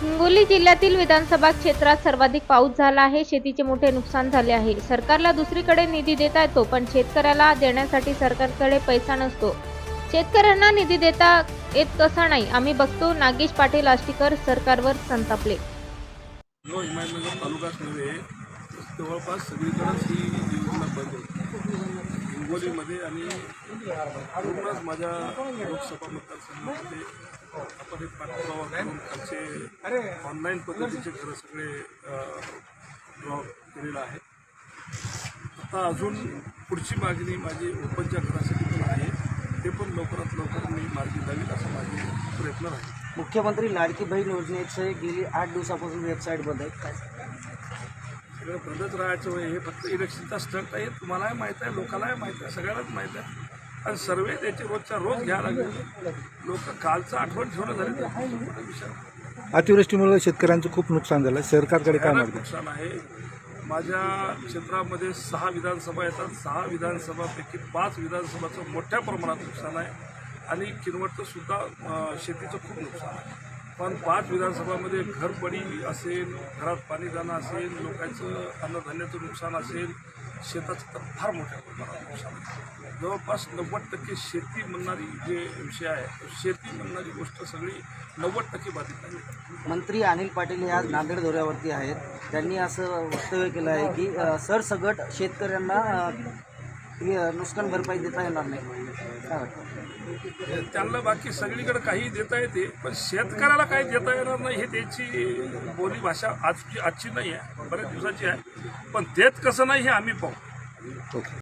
हिंगोली जिल्ह्यातील विधानसभा क्षेत्रात सर्वाधिक पाऊस झाला आहे. शेतीचे मोठे नुकसान झाले आहे. सरकारला दुसरीकडे निधी देता येतो पण शेतकऱ्याला देण्यासाठी सरकारकडे पैसा नसतो. शेतकऱ्यांना निधी देता येत कसा नाही आम्ही बघतो. नागेश पाटील आष्टीकर सरकारवर संतापले. हिमायतनगर तालुकाच नव्हे जवळपास सगळीकडेच ही योजना बंद होती हिंगोलीमध्ये आणि पूर्णच माझ्या लोकसभा मतदारसंघामध्ये एक पाठपुरावा करून आमचे ऑनलाईन पद्धतीचे घरं सगळे ड्रॉ केलेलं आहे. आता अजून पुढची मागणी माझी ओपनच्या घरासाठी पण आहे. ते पण लवकरात लवकर मी मार्गी लावील असा माझे प्रयत्न राहील. मुख्यमंत्री लाडकी बहीण योजनेचे गेली आठ दिवसापासून वेबसाईट बंद आहे काय? सगळं बंदच राहायचं हे फक्त इलेक्शनचा स्टंट आहे. तुम्हालाही माहीत आहे लोकांनाही माहीत आहे सगळ्यांनाच माहीत आहे. आणि सर्वे त्याचे रोजच्या रोज घ्यायला लागले. लोक कालचं आठवण ठेवणं झाले तर अतिवृष्टीमुळे शेतकऱ्यांचं खूप नुकसान झालं. सरकारकडे काय भयानक मागणी नुकसान आहे. माझ्या क्षेत्रामध्ये सहा विधानसभा येतात. सहा विधानसभापैकी पाच विधानसभाचं मोठ्या प्रमाणात नुकसान आहे. आणि किनवटचं सुद्धा अं, शेतीचं खूप नुकसान आहे. पण पाच विधानसभामध्ये घरपडी असेल घरात पाणी जाणं असेल लोकांचं अन्नधान्याचं नुकसान असेल शेताचं तर फार मोठ्या प्रमाणात नुकसान आहे. जवळपास नव्वद टक्के शेती म्हणणारी जे विषय आहे शेती म्हणणारी गोष्ट सगळी नव्वद टक्के बाधित आहे. मंत्री अनिल पाटील हे आज नांदेड दौऱ्यावरती आहेत. त्यांनी असं वक्तव्य केलं आहे की सरसगट शेतकऱ्यांना हे, नुकसान भरपाई देता येणार नाही. काय वाटतं? त्यांना बाकी सगळीकडे काही देता येते पण शेतकऱ्याला काही देता येणार नाही हे त्यांची बोली भाषा आजची आजची नाही आहे बऱ्याच दिवसाची आहे. पण देत कसं नाही हे आम्ही पाहू. ओके.